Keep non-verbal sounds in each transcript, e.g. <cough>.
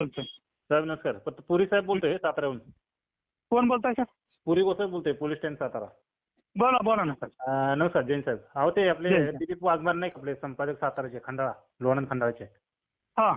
साहेब नमस्कार. पुरी साहेब बोलतोय साताऱ्याहून. कोण बोलताय सर? पुरी गोसाहेब बोलतोय पोलीस स्टँड सातारा. बोला बोला ना सर. नमस्कार जैन साहेब. अहो ते आपले. दिलीप वाघमार नाही आपले संपादक साताराचे खंडाळा लोणंद खंडाळाचे? हा.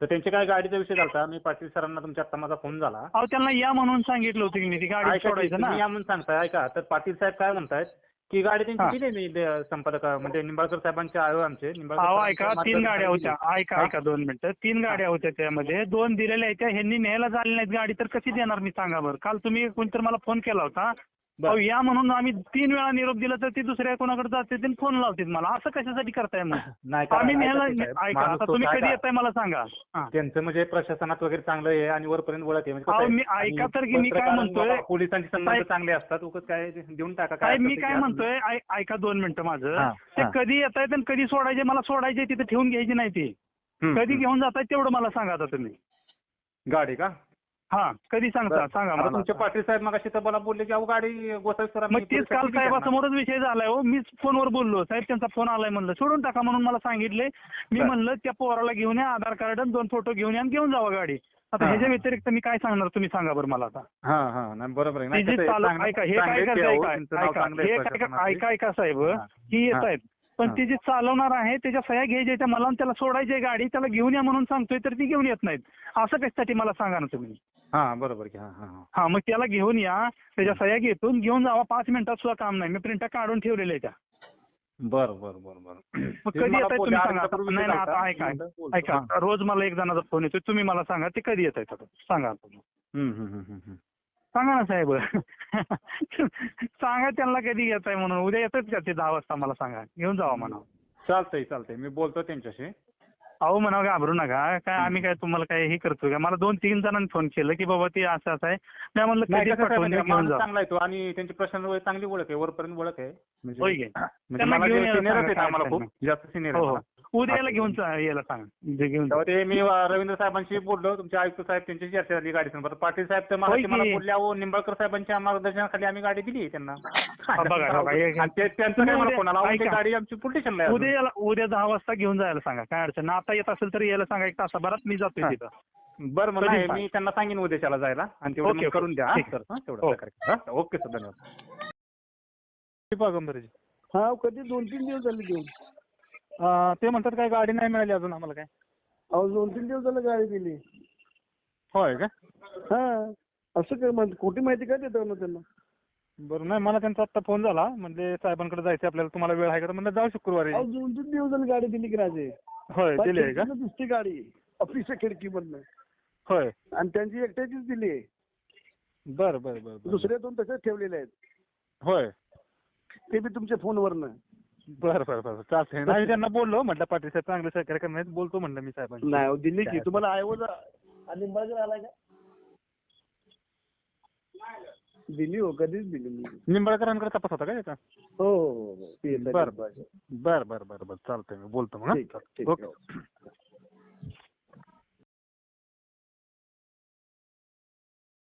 तर त्यांचे काय गाडीचा विषय झाला मी पाटील सरांना तुमच्या आता माझा फोन झाला. त्यांना या म्हणून सांगितलं होतं की मी ती गाडी सोडायचं ना. या म्हणून सांगताय ऐका. तर पाटील साहेब काय म्हणतायत? की गाडी. त्यांची दिली मी संपादक म्हणजे निंबाळकर साहेबांचे आयो आमचे. निंबाळकर अहो ऐका तीन गाड्या गाडी होत्या. ऐका ऐका दोन मिनिटं. तीन गाड्या होत्या त्यामध्ये. दोन दिलेल्या आहेत ह्यांनी न्यायला झाली नाहीत गाडी. तर कशी देणार मी सांगा बरं. काल तुम्ही कोणतरी मला फोन केला होता. अहो या म्हणून आम्ही तीन वेळा निरोप दिला तर ती दुसऱ्या कोणाकडे जाते ते फोन लावतात मला. असं कशासाठी करताय मग? <laughs> नाही आम्ही न्यायला साहेब, ऐका माणूस आता तुम्ही कधी येताय मला सांगा. हा. त्यांचं म्हणजे प्रशासनात वगैरे चांगलं आहे आणि वरपर्यंत ओळख आहे. म्हणजे कसं अहो, आहे, मी ऐका तर की मी काय म्हणतोय, पोलिसांचे संबंध साहेब- चांगले असतात उगाच काय देऊन टाका साहेब मी ते काय. म्हणतोय? ऐ- ऐका दोन मिनिटं माझं. हा, ते हा. कधी येत आहेत आणि कधी सोडायचे? मला सोडायचे तिथे ठेवून घ्यायची नाही ती. हम्म, कधी हम्म. घेऊन जाताय तेवढं मला सांगा आता तुम्ही. गाडी का? हा कधी सांगता. सांगा मला. तुमचे पाटील साहेब मग तर मला बोलले की अहो गाडी गोसावी सरांनी मग तेच काल साहेबासमोरच विषय झालाय हो. मीच फोनवर बोललो. साहेब त्यांचा फोन आलाय म्हणलं. सोडून टाका म्हणून मला सांगितले. मी. म्हणलं त्या पोराला घेऊन या आधार कार्ड आणि दोन फोटो घेऊन या आणि घेऊन जावा गाडी. आता हा, ह्याच्या हा. व्यतिरिक्त मी काय सांगणार? तुम्ही सांगा बरं मला आता. हा हा. नाही बरोबर आहे. नाही, ती जी कसं आहे, चांगलं- ऐका हे काय त्यांचं नाव ऐका चांगलं आहे हे काय. ऐका ऐका साहेब. हा. की येत हा. आहेत. पण हा. ती जी चालवणार आहे त्याच्या सह्या घ्यायच्या त्या मला आणि त्याला सोडायची आहे गाडी त्याला घेऊन या म्हणून सांगतोय तर ती घेऊन येत नाहीत. असं कशासाठी मला सांगा ना तुम्ही? हा बरोबर की. हा हा हा. हा मग त्याला घेऊन या त्याच्या सह्या घेतून घेऊन जावा. पाच मिनिटात सुद्धा काम नाही. मी प्रिंटर काढून ठेवलेल्या आहे त्या. बरं बरं बरं बरं. मग ते कधी येत तुम्ही सांगा. नाही झालता. आता ऐका. ऐका. रोज मला एक जणाचा फोन येतो तुम्ही मला सांगा ते कधी येत आहे सांगा. सांगा ना साहेब. <laughs> सांगा त्यांना कधी येत आहे म्हणून. उद्या येतात का ते दहा वाजता मला सांगा. घेऊन जावा म्हणा चालतंय चालतंय. मी बोलतो त्यांच्याशी. अहो म्हणा घाबरू नका. काय आम्ही काय तुम्हाला काय हे करतो का? मला दोन तीन जणांनी फोन केलं की बाबा ते असं असं आहे. मी म्हणलं नाही कधी कसं आहे पाठवून माहिती द्या आहे, घेऊन माणूस जा. चांगला आहे तो आणि त्यांची प्रशासन चांगली ओळख आहे वरपर्यंत ओळख आहे. म्हणजे होय की? म्हणजे त्यांना मला घेऊन यायला सिनियर सांगा, आहेत काय आम्हाला खूप जास्त सिनियर हो हो. मला. उद्या यायला घेऊन जा- यायला सांगा. जे घेऊन जा. तेव्हा ते मी अं, रवींद्र साहेबांशी बोललो तुमचे आयुक्त साहेब त्यांच्याशी चर्चा झाली गाडी संदर्भात पाटील साहेब तर मला होय मला? बोलले अहो निंबाळकर साहेबांच्या मार्गदर्शनाखाली आम्ही गाडी दिली त्यांना. हा, हे- मला उद्या-. गाडी आमची उद्या दहा वाजता घेऊन जायला सांगा काय अडचण नाही. आता येत असेल तर यायला सांगा एक तासाभरात मी जातोय हा. तिथं बरं सांग. मी त्यांना सांगेन उद्याच्याला जायला आणि तेवढं. करून द्या ठीक. सर तेवढं. सहकार्य करा. ओके सर धन्यवाद हा कधी दोन तीन दिवस झाले घेऊन अं, ते म्हणतात काय गाडी नाही मिळाली अजून आम्हाला काय अहो दोन तीन दिवस झाले गाडी दिली होय का हा असं काय म्हणते खोटी माहिती काय देतो ना त्यांना बरं नाही मला त्यांचा आता फोन झाला. म्हणजे साहेबांकडे जायचं आपल्याला तुम्हाला वेळ आहे का? तर म्हणलं जाऊ शुक्रवारी. अहो दोन दिवस झाले गाडी दिली की राजे. होय दिली आहे का? दिसते गाडी. ऑफिसच्या खिडकीमधनं. होय. आणि त्यांची एकट्याचीच दिली आहे. बरं बरं बरं बरं. दुसऱ्या दोन तसेच ठेवलेले आहेत. होय. ते बी तुमच्या फोनवरनं. बरं बरं बरं. चालतंय. नाही त्यांना बोललो म्हटलं पाटील साहेब चांगलं सहकार्य करणार बोलतो म्हणलं मी साहेबांशी. नाही अहो, दिली की? तुम्हाला ऐवज आणि निंबाळकर आलाय का? दिली हो कधीच दिली मी निंबाळकरांकडे तपास होता का याचा हो हो हो, हो बरं. बरं बरं बरं बरं चालतंय मी बोलतो मग हा. ठीक आहे, ठीक ओके.